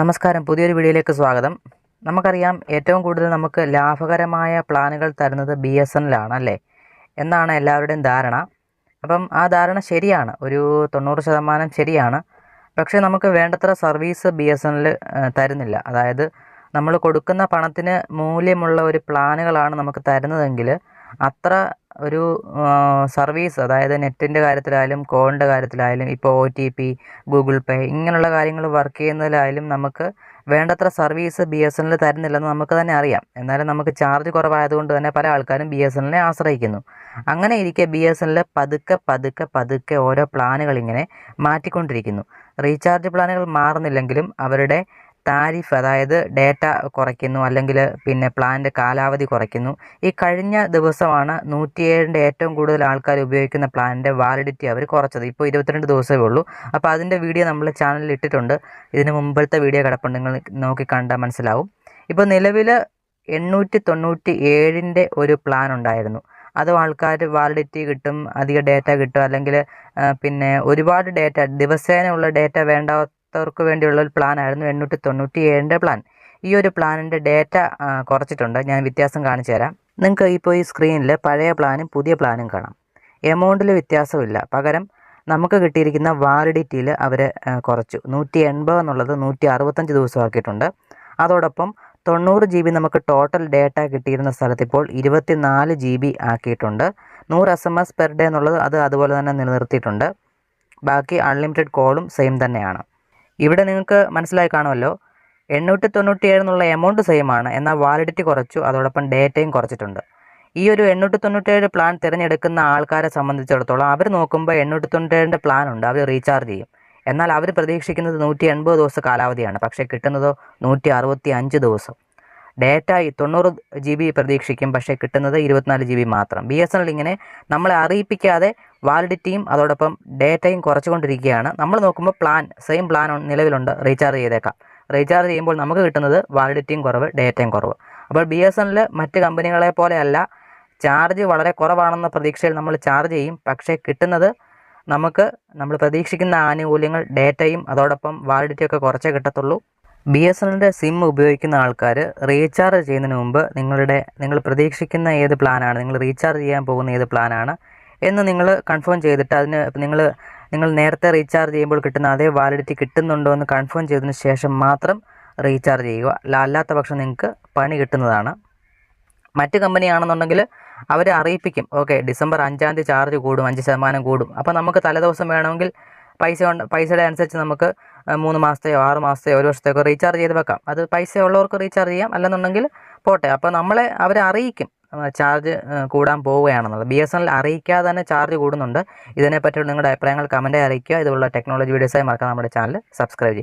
നമസ്കാരം. പുതിയൊരു വീഡിയോയിലേക്ക് സ്വാഗതം. നമുക്കറിയാം ഏറ്റവും കൂടുതൽ നമുക്ക് ലാഭകരമായ പ്ലാനുകൾ തരുന്നത് ബി എസ് എൻ അല്ലേ? എന്നാണ് എല്ലാവരുടെയും ധാരണ. അപ്പം ആ ധാരണ ശരിയാണ്. ഒരു തൊണ്ണൂറ് ശതമാനം ശരിയാണ്. പക്ഷേ നമുക്ക് വേണ്ടത്ര സർവീസ് ബി എസ് എൻ തരുന്നില്ല. അതായത് നമ്മൾ കൊടുക്കുന്ന പണത്തിന് മൂല്യമുള്ള ഒരു പ്ലാനുകളാണ് നമുക്ക് തരുന്നതെങ്കിൽ അത്ര ഒരു സർവീസ് അതായത് നെറ്റിന്റെ കാര്യത്തിലായാലും കോളിന്റെ കാര്യത്തിലായാലും ഇപ്പോൾ O T P Google Pay ഇങ്ങനെയുള്ള കാര്യങ്ങൾ വർക്ക് ചെയ്യുന്നതിലായാലും നമുക്ക് വേണ്ടത്ര service B S N L തരുന്നില്ലെന്ന് നമുക്ക് തന്നെ അറിയാം. എന്നാലും നമുക്ക് ചാർജ് കുറവായതുകൊണ്ട് തന്നെ പല ആൾക്കാരും ബി എസ് എല്ലിനെ ആശ്രയിക്കുന്നു. അങ്ങനെ ഇരിക്കെ ബി എസ് എൻ പതുക്കെ പതുക്കെ പതുക്കെ ഓരോ പ്ലാനുകൾ ഇങ്ങനെ മാറ്റിക്കൊണ്ടിരിക്കുന്നു. റീചാർജ് പ്ലാനുകൾ മാറുന്നില്ലെങ്കിലും അവരുടെ താരിഫ് അതായത് ഡേറ്റ കുറയ്ക്കുന്നു അല്ലെങ്കിൽ പിന്നെ പ്ലാന്റെ കാലാവധി കുറയ്ക്കുന്നു. ഈ കഴിഞ്ഞ ദിവസമാണ് നൂറ്റിയേഴിന്റെ ഏറ്റവും കൂടുതൽ ആൾക്കാർ ഉപയോഗിക്കുന്ന പ്ലാനിന്റെ വാലിഡിറ്റി അവർ കുറച്ചത്. ഇപ്പോൾ ഇരുപത്തിരണ്ട് ദിവസമേ ഉള്ളൂ. അപ്പോൾ അതിന്റെ വീഡിയോ നമ്മൾ ചാനലിൽ ഇട്ടിട്ടുണ്ട്. ഇതിന് മുമ്പത്തെ വീഡിയോ കിടപ്പുണ്ട് നിങ്ങൾ നോക്കി കണ്ടാൽ മനസ്സിലാവും. ഇപ്പോൾ നിലവിൽ എണ്ണൂറ്റി തൊണ്ണൂറ്റി ഏഴിന്റെ ഒരു പ്ലാൻ ഉണ്ടായിരുന്നു. അത് ആൾക്കാർ വാലിഡിറ്റി കിട്ടും അധിക ഡേറ്റ കിട്ടും അല്ലെങ്കിൽ പിന്നെ ഒരുപാട് ഡേറ്റ ദിവസേനയുള്ള ഡേറ്റ വേണ്ടാത്തവർക്ക് വേണ്ടിയുള്ള ഒരു പ്ലാൻ ആയിരുന്നു. എണ്ണൂറ്റി തൊണ്ണൂറ്റി ഏഴിന്റെ പ്ലാൻ ഈ ഒരു പ്ലാനിന്റെ ഡേറ്റ കുറച്ചിട്ടുണ്ട്. ഞാൻ വ്യത്യാസം കാണിച്ചു തരാം. നിങ്ങൾക്ക് ഇപ്പോൾ ഈ സ്ക്രീനിൽ പഴയ പ്ലാനും പുതിയ പ്ലാനും കാണാം. എമൗണ്ടിൽ വ്യത്യാസമില്ല. പകരം നമുക്ക് കിട്ടിയിരിക്കുന്ന വാലിഡിറ്റിയിൽ അവർ കുറച്ചു. നൂറ്റി എൺപത് എന്നുള്ളത് നൂറ്റി അറുപത്തഞ്ച് ദിവസമാക്കിയിട്ടുണ്ട്. അതോടൊപ്പം തൊണ്ണൂറ് ജി ബി നമുക്ക് ടോട്ടൽ ഡേറ്റ കിട്ടിയിരുന്ന സ്ഥലത്ത് ഇപ്പോൾ ഇരുപത്തി നാല് ജി ബി ആക്കിയിട്ടുണ്ട്. നൂറ് S M S per day എന്നുള്ളത് അത് അതുപോലെ തന്നെ നിലനിർത്തിയിട്ടുണ്ട്. ബാക്കി അൺലിമിറ്റഡ് കോളും സെയിം തന്നെയാണ്. ഇവിടെ നിങ്ങൾക്ക് മനസ്സിലായി കാണുമല്ലോ. എണ്ണൂറ്റി തൊണ്ണൂറ്റി ഏഴ് എന്നുള്ള എമൗണ്ട് സെയിം ആണ്. എന്നാൽ വാലിഡിറ്റി കുറച്ചു. അതോടൊപ്പം ഡേറ്റയും കുറച്ചിട്ടുണ്ട്. ഈ ഒരു എണ്ണൂറ്റി തൊണ്ണൂറ്റേഴ് പ്ലാൻ തിരഞ്ഞെടുക്കുന്ന ആൾക്കാരെ സംബന്ധിച്ചിടത്തോളം അവർ നോക്കുമ്പോൾ എണ്ണൂറ്റി തൊണ്ണൂറ്റേഴിന്റെ പ്ലാൻ ഉണ്ട്. അവർ റീചാർജ് ചെയ്യും. എന്നാൽ അവർ പ്രതീക്ഷിക്കുന്നത് നൂറ്റി എൺപത് ദിവസം കാലാവധിയാണ്. പക്ഷേ കിട്ടുന്നതോ നൂറ്റി അറുപത്തി അഞ്ച് ദിവസം. ഡേറ്റ തൊണ്ണൂറ് ജി ബി പ്രതീക്ഷിക്കും പക്ഷേ കിട്ടുന്നത് ഇരുപത്തിനാല് ജി ബി മാത്രം. ബി എസ് എൻ എൽ ഇങ്ങനെ നമ്മളെ അറിയിപ്പിക്കാതെ വാലിഡിറ്റിയും അതോടൊപ്പം ഡേറ്റയും കുറച്ചുകൊണ്ടിരിക്കുകയാണ്. നമ്മൾ നോക്കുമ്പോൾ പ്ലാൻ സെയിം പ്ലാൻ നിലവിലുണ്ട്. റീചാർജ് ചെയ്തേക്കാം. റീചാർജ് ചെയ്യുമ്പോൾ നമുക്ക് കിട്ടുന്നത് വാലിഡിറ്റിയും കുറവ് ഡേറ്റയും കുറവ്. അപ്പോൾ ബി എസ് എൻ എൽ മറ്റ് കമ്പനികളെ പോലെയല്ല ചാർജ് വളരെ കുറവാണെന്ന പ്രതീക്ഷയിൽ നമ്മൾ ചാർജ് ചെയ്യും. പക്ഷേ കിട്ടുന്നത് നമുക്ക് നമ്മൾ പ്രതീക്ഷിക്കുന്ന ആനുകൂല്യങ്ങൾ ഡേറ്റയും അതോടൊപ്പം വാലിഡിറ്റിയൊക്കെ കുറച്ചേ കിട്ടത്തുള്ളൂ. ബി എസ് എല്ലിന്റെ സിം ഉപയോഗിക്കുന്ന ആൾക്കാർ റീചാർജ് ചെയ്യുന്നതിന് മുമ്പ് നിങ്ങളുടെ നിങ്ങൾ പ്രതീക്ഷിക്കുന്ന ഏത് പ്ലാനാണ് നിങ്ങൾ റീചാർജ് ചെയ്യാൻ പോകുന്ന ഏത് പ്ലാനാണ് എന്ന് നിങ്ങൾ കൺഫേം ചെയ്തിട്ട് അതിന് നിങ്ങൾ നിങ്ങൾ നേരത്തെ റീചാർജ് ചെയ്യുമ്പോൾ കിട്ടുന്ന അതേ വാലിഡിറ്റി കിട്ടുന്നുണ്ടോ എന്ന് കൺഫേം ചെയ്തതിന് ശേഷം മാത്രം റീചാർജ് ചെയ്യുക. അല്ലാത്ത പക്ഷം നിങ്ങൾക്ക് പണി കിട്ടുന്നതാണ്. മറ്റ് കമ്പനിയാണെന്നുണ്ടെങ്കിൽ അവർ അറിയിപ്പിക്കും. ഓക്കെ ഡിസംബർ അഞ്ചാം തീയതി ചാർജ് കൂടും അഞ്ച് ശതമാനം കൂടും. അപ്പോൾ നമുക്ക് തലേദിവസം വേണമെങ്കിൽ പൈസ പൈസയുടെ അനുസരിച്ച് നമുക്ക് മൂന്ന് മാസത്തെയോ ആറ് മാസത്തെയോ ഒരു വർഷത്തേക്കോ റീചാർജ് ചെയ്ത് വെക്കാം. അത് പൈസ ഉള്ളവർക്ക് റീചാർജ് ചെയ്യാം. അല്ലെന്നുണ്ടെങ്കിൽ പോട്ടെ. അപ്പോൾ നമ്മളെ അവരെ അറിയിക്കും. ചാർജ് കൂടാൻ പോവുകയാണെന്നുള്ളത്. ബി എസ് എൻ എൽ അറിയിക്കാതെ തന്നെ ചാർജ് കൂടുന്നുണ്ട്. ഇതിനെപ്പറ്റിയുള്ള നിങ്ങളുടെ അഭിപ്രായങ്ങൾ കമന്റായി അറിയിക്കുക. ഇതുള്ള ടെക്നോളജി വീഡിയോസായി മറക്കാൻ നമ്മുടെ ചാനൽ സബ്സ്ക്രൈബ് ചെയ്യുക.